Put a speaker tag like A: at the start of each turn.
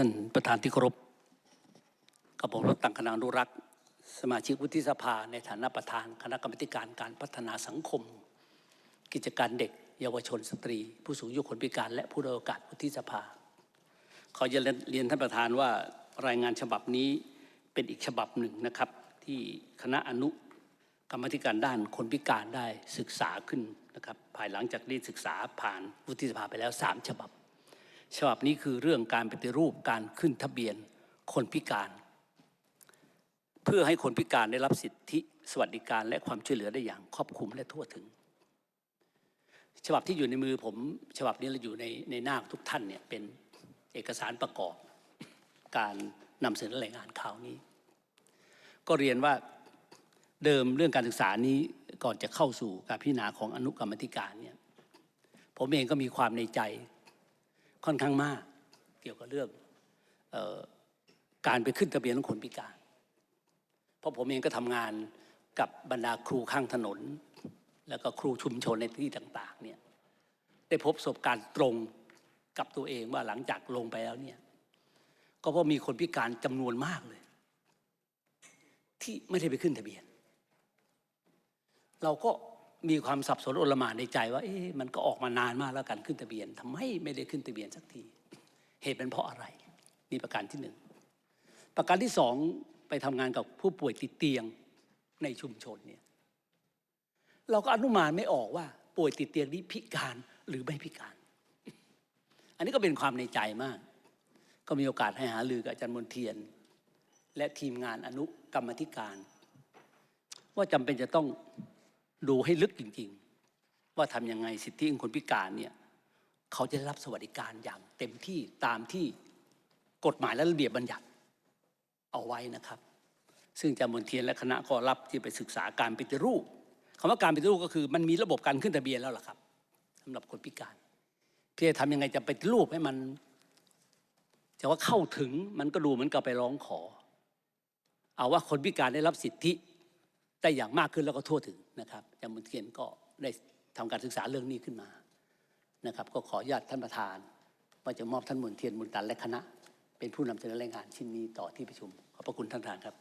A: ท่านประธานที่เคารพกับผมรถตังคณะอนุรักษ์ สมาชิกวุฒิสภาในฐานะประธานคณะกรรมการการพัฒนาสังคม กิจการเด็ก เยาวชนสตรี ผู้สูงอายุคนพิการ และผู้ด้อยโอกาสวุฒิสภาขอจะเรียนท่านประธานว่ารายงานฉบับนี้เป็นอีกฉบับหนึ่งนะครับ ที่คณะอนุกรรมธิการด้านคนพิการได้ศึกษาขึ้นนะครับ ภายหลังจากได้ศึกษาผ่านวุฒิสภาไปแล้วสามฉบับ ฉบับนี้คือเรื่องการปฏิรูปการขึ้นทะเบียนคนพิการ เพื่อให้คนพิการได้รับสิทธิสวัสดิการและความช่วยเหลือได้อย่างครอบคลุมและทั่วถึง ฉบับที่อยู่ในมือผม ฉบับนี้เราอยู่ในในหน้าทุกท่านเนี่ยเป็นเอกสารประกอบ การนำเสนอรายงานข่าวนี้ ก็เรียนว่าเดิมเรื่องการศึกษานี้ก่อนจะเข้าสู่การพิจารณาของอนุกรรมธิการเนี่ยผมเองก็มีความในใจ ค่อนข้างมาก เกี่ยวกับเรื่องออการไปขึ้นทะเบียนของคนพิการ เพราะผมเองก็ทำงานกับบรรดาครูข้างถนน แล้วก็ครูชุมชนในที่ต่าง ๆ เนี่ยได้พบประสบการณ์ตรงกับตัวเองว่าหลังจากลงไปแล้วเนี่ย ก็เพราะมีคนพิการจำนวนมากเลย ที่ไม่ได้ไปขึ้นทะเบียน เราก็ มีความสับสนโอลหมานในใจว่า เอ๊ะมันก็ออกมานานมากแล้วกันขึ้นทะเบียนทำไมไม่ได้ขึ้นทะเบียนสักที เหตุเป็นเพราะอะไร นี่ประการที่หนึ่งประการที่สองไปทำงานกับผู้ป่วยติดเตียงในชุมชนเนี่ยเราก็อนุมานไม่ออกว่า ป่วยติดเตียงนี้พิการหรือไม่พิการ อันนี้ก็เป็นความในใจมาก ก็มีโอกาสให้หาลือกับอาจารย์มนเทียน และทีมงานอนุกรรมธิการ ว่าจำเป็นจะต้อง ดูให้ลึกจริง ๆ ว่าทำยังไงสิทธิของคนพิการเนี่ยเขาจะได้รับสวัสดิการอย่างเต็มที่ตามที่กฎหมายและระเบียบบัญญัติเอาไว้นะครับ ซึ่งจามนเทียนและคณะก็รับที่ไปศึกษาการปฏิรูปคำว่าการปฏิรูปก็คือมันมีระบบการขึ้นทะเบียนแล้วล่ะครับสำหรับคนพิการเพียงทำยังไงจะปฏิรูปให้มันจะว่าเข้าถึงมันก็ดูเหมือนกับไปร้องขอ เอาว่าคนพิการได้รับสิทธิ ได้อย่างมากขึ้นแล้วก็ทั่วถึงนะครับอาจารย์มนเทียนก็ได้ทำการศึกษาเรื่องนี้ขึ้นมานะครับ ก็ขออนุญาตท่านประธานว่าจะมอบท่านมนเทียนมุนตันและคณะ เป็นผู้นำเสนอรายงานชิ้นนี้ต่อที่ประชุมขอบพระคุณท่านประธานครับ